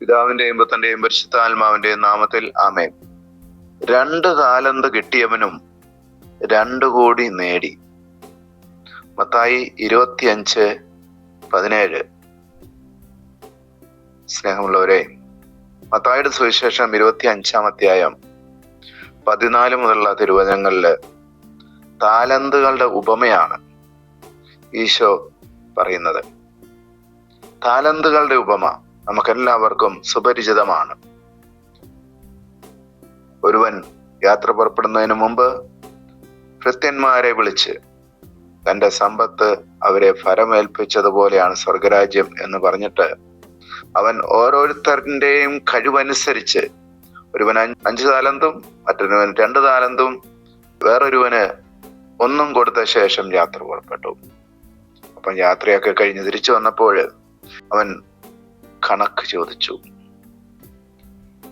പിതാവിന്റെയും പുത്രന്റെയും പരിശുദ്ധാത്മാവിന്റെയും നാമത്തിൽ ആമേൻ. രണ്ട് താലന്ത് കിട്ടിയവനും രണ്ടു കോടി നേടി. മത്തായി ഇരുപത്തിയഞ്ച് പതിനേഴ്. സ്നേഹമുള്ളവരെ മത്തായുടെ സുവിശേഷം ഇരുപത്തി അഞ്ചാം അധ്യായം പതിനാല് മുതലുള്ള തിരുവചനങ്ങളിൽ താലന്തുകളുടെ ഉപമയാണ് ഈശോ പറയുന്നത്. താലന്തുകളുടെ ഉപമ. നമുക്കെല്ലാവർക്കും സുപരിചിതമാണ്. ഒരുവൻ യാത്ര പുറപ്പെടുന്നതിന് മുമ്പ് ഭൃത്യന്മാരെ വിളിച്ച് തന്റെ സമ്പത്ത് അവരെ ഫലമേൽപ്പിച്ചതുപോലെയാണ് സ്വർഗരാജ്യം എന്ന് പറഞ്ഞിട്ട് അവൻ ഓരോരുത്തരുടെയും കഴിവനുസരിച്ച് ഒരുവൻ അഞ്ച് താലന്തും മറ്റൊരുവൻ രണ്ട് താലന്തും വേറൊരുവന് ഒന്നും കൊടുത്ത ശേഷം യാത്ര പുറപ്പെട്ടു. അപ്പം യാത്രയൊക്കെ കഴിഞ്ഞ് തിരിച്ചു വന്നപ്പോൾ അവൻ കണക്ക് ചോദിച്ചു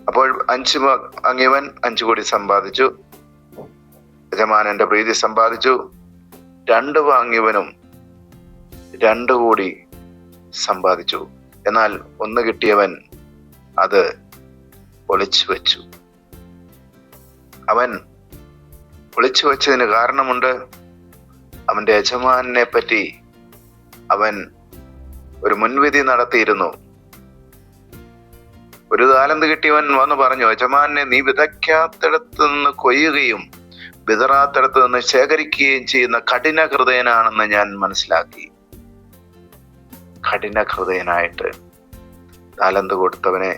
അപ്പോൾ അഞ്ച് അങ്ങിയവൻ അഞ്ചു കോടി സമ്പാദിച്ചു. യജമാനന്റെ പ്രീതി സമ്പാദിച്ചു. രണ്ട് വാങ്ങിയവനും രണ്ട് കോടി സമ്പാദിച്ചു. എന്നാൽ ഒന്ന് കിട്ടിയവൻ അത് ഒളിച്ചു വെച്ചു. അവൻ ഒളിച്ചു വെച്ചതിന് കാരണമുണ്ട്. അവന്റെ യജമാനെ പറ്റി അവൻ ഒരു മുൻവിധി നടത്തിയിരുന്നു. ഒരു താലന്ത് കിട്ടിയവൻ വന്ന് പറഞ്ഞു യജമാനെ നീ വിതയ്ക്കാത്തിടത്ത് നിന്ന് കൊയ്യുകയും വിതറാത്തിടത്ത് നിന്ന് ശേഖരിക്കുകയും ചെയ്യുന്ന കഠിന ഹൃദയനാണെന്ന് ഞാൻ മനസ്സിലാക്കി. കഠിന ഹൃദയനായിട്ട് താലന്ത് കൊടുത്തവനെ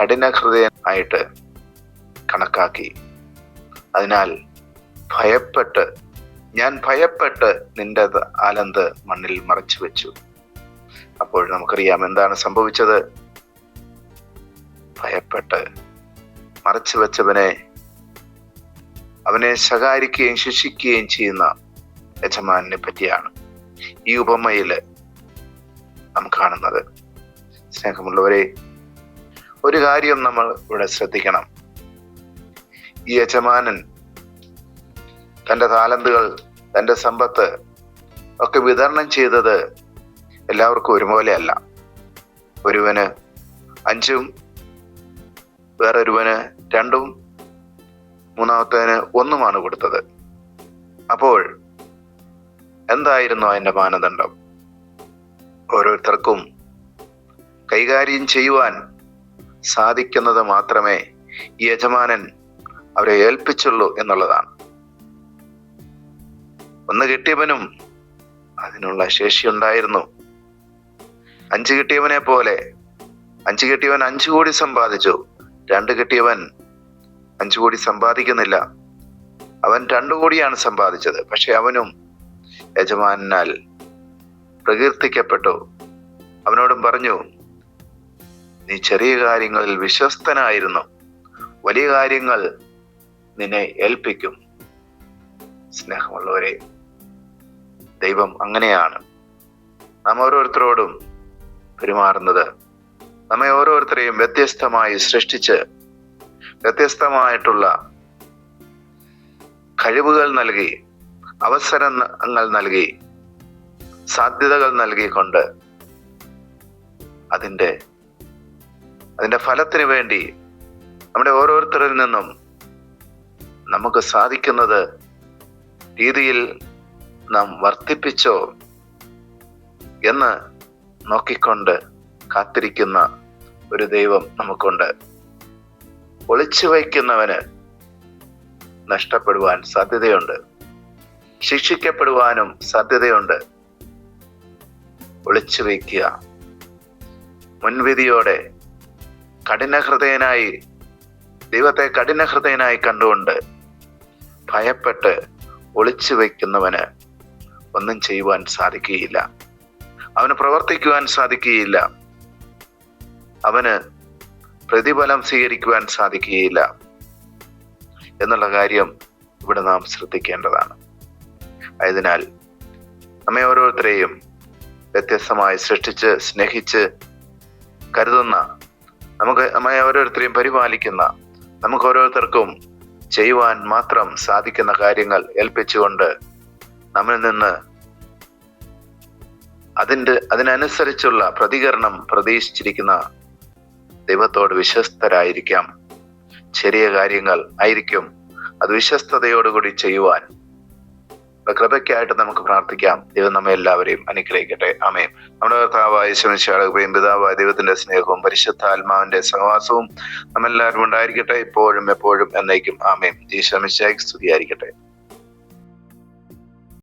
കഠിന ഹൃദയനായിട്ട് കണക്കാക്കി. അതിനാൽ ഭയപ്പെട്ട് ഞാൻ ഭയപ്പെട്ട് നിന്റെ ആലന്ത് മണ്ണിൽ മറച്ചു വെച്ചു അപ്പോൾ നമുക്കറിയാം എന്താണ് സംഭവിച്ചത്. ഭയപ്പെട്ട് മറച്ചു വെച്ചവനെ അവനെ ശകാരിക്കുകയും ശിക്ഷിക്കുകയും ചെയ്യുന്ന യജമാനെ പറ്റിയാണ് ഈ ഉപമയിൽ നാം കാണുന്നത്. സ്നേഹമുള്ളവരെ ഒരു കാര്യം നമ്മൾ ഇവിടെ ശ്രദ്ധിക്കണം. ഈ യജമാനൻ തന്റെ താലന്തുകൾ തന്റെ സമ്പത്ത് ഒക്കെ വിതരണം ചെയ്തത് എല്ലാവർക്കും ഒരുപോലെയല്ല. ഒരുവന് അഞ്ചും വേറൊരുവന് രണ്ടും മൂന്നാമത്തേന് ഒന്നുമാണ് കൊടുത്തത്. അപ്പോൾ എന്തായിരുന്നു അതിന്റെ മാനദണ്ഡം? ഓരോരുത്തർക്കും കൈകാര്യം ചെയ്യുവാൻ സാധിക്കുന്നത് മാത്രമേ യജമാനൻ അവരെ ഏൽപ്പിച്ചുള്ളൂ എന്നുള്ളതാണ്. ഒന്ന് കിട്ടിയവനും അതിനുള്ള ശേഷി ഉണ്ടായിരുന്നു. അഞ്ച് കിട്ടിയവനെ പോലെ അഞ്ച് കിട്ടിയവൻ അഞ്ചു കോടി സമ്പാദിച്ചു. രണ്ട് കിട്ടിയവൻ അഞ്ചു കോടി സമ്പാദിക്കുന്നില്ല. അവൻ രണ്ടു കോടിയാണ് സമ്പാദിച്ചത്. പക്ഷെ അവനും യജമാനാൽ പ്രകീർത്തിക്കപ്പെട്ടു. അവനോടും പറഞ്ഞു നീ ചെറിയ കാര്യങ്ങളിൽ വിശ്വസ്തനായിരുന്നു. വലിയ കാര്യങ്ങൾ നിന്നെ ഏൽപ്പിക്കും. സ്നേഹമുള്ളവരെ ദൈവം അങ്ങനെയാണ്. നാം ഓരോരുത്തരോടും പെരുമാറുന്നത് നമ്മെ ഓരോരുത്തരെയും വ്യത്യസ്തമായി സൃഷ്ടിച്ച് വ്യത്യസ്തമായിട്ടുള്ള കഴിവുകൾ നൽകി അവസരങ്ങൾ നൽകി സാധ്യതകൾ നൽകിക്കൊണ്ട് അതിന്റെ അതിന്റെ ഫലത്തിന് വേണ്ടി നമ്മുടെ ഓരോരുത്തരിൽ നിന്നും നമുക്ക് സാധിക്കുന്നത് രീതിയിൽ നാം വർദ്ധിപ്പിച്ചോ എന്ന് നോക്കിക്കൊണ്ട് കാത്തിരിക്കുന്ന ഒരു ദൈവം നമുക്കുണ്ട്. ഒളിച്ചു വയ്ക്കുന്നവന് നഷ്ടപ്പെടുവാൻ സാധ്യതയുണ്ട്. ശിക്ഷിക്കപ്പെടുവാനും സാധ്യതയുണ്ട്. ഒളിച്ചു വയ്ക്കുക. മുൻവിധിയോടെ കഠിനഹൃദയനായി ദൈവത്തെ കഠിനഹൃദയനായി കണ്ടുകൊണ്ട് ഭയപ്പെട്ട് ഒളിച്ചു വയ്ക്കുന്നവന് ഒന്നും ചെയ്യുവാൻ സാധിക്കുകയില്ല. അവന് പ്രവർത്തിക്കുവാൻ സാധിക്കുകയില്ല. അവന് പ്രതിഫലം സ്വീകരിക്കുവാൻ സാധിക്കുകയില്ല എന്നുള്ള കാര്യം ഇവിടെ നാം ശ്രദ്ധിക്കേണ്ടതാണ്. ആയതിനാൽ നമ്മെ ഓരോരുത്തരെയും വ്യത്യസ്തമായി സൃഷ്ടിച്ച് സ്നേഹിച്ച് കരുതുന്ന നമുക്ക് നമ്മെ ഓരോരുത്തരെയും പരിപാലിക്കുന്ന നമുക്ക് ഓരോരുത്തർക്കും ചെയ്യുവാൻ മാത്രം സാധിക്കുന്ന കാര്യങ്ങൾ ഏൽപ്പിച്ചുകൊണ്ട് നമ്മിൽ നിന്ന് അതിന്റെ അതിനനുസരിച്ചുള്ള പ്രതികരണം പ്രതീക്ഷിച്ചിരിക്കുന്ന ദൈവത്തോട് വിശ്വസ്തരായിരിക്കാം. ചെറിയ കാര്യങ്ങൾ ആയിരിക്കും. അത് വിശ്വസ്തയോടുകൂടി ചെയ്യുവാൻ. കൃപയ്ക്കായിട്ട് നമുക്ക് പ്രാർത്ഥിക്കാം. ദൈവം നമ്മെ എല്ലാവരെയും അനുഗ്രഹിക്കട്ടെ. ആമേൻ. നമ്മുടെ കർത്താവായ ശ്രമിച്ചാളുകയും പിതാവായ ദൈവത്തിന്റെ സ്നേഹവും പരിശുദ്ധ ആത്മാവിന്റെ സഹവാസവും നമ്മെല്ലാവരും ഉണ്ടായിരിക്കട്ടെ. ഇപ്പോഴും എപ്പോഴും എന്നേക്കും. ആമേൻ. ഈ ശ്രമിച്ചായി സ്തുതിയായിരിക്കട്ടെ.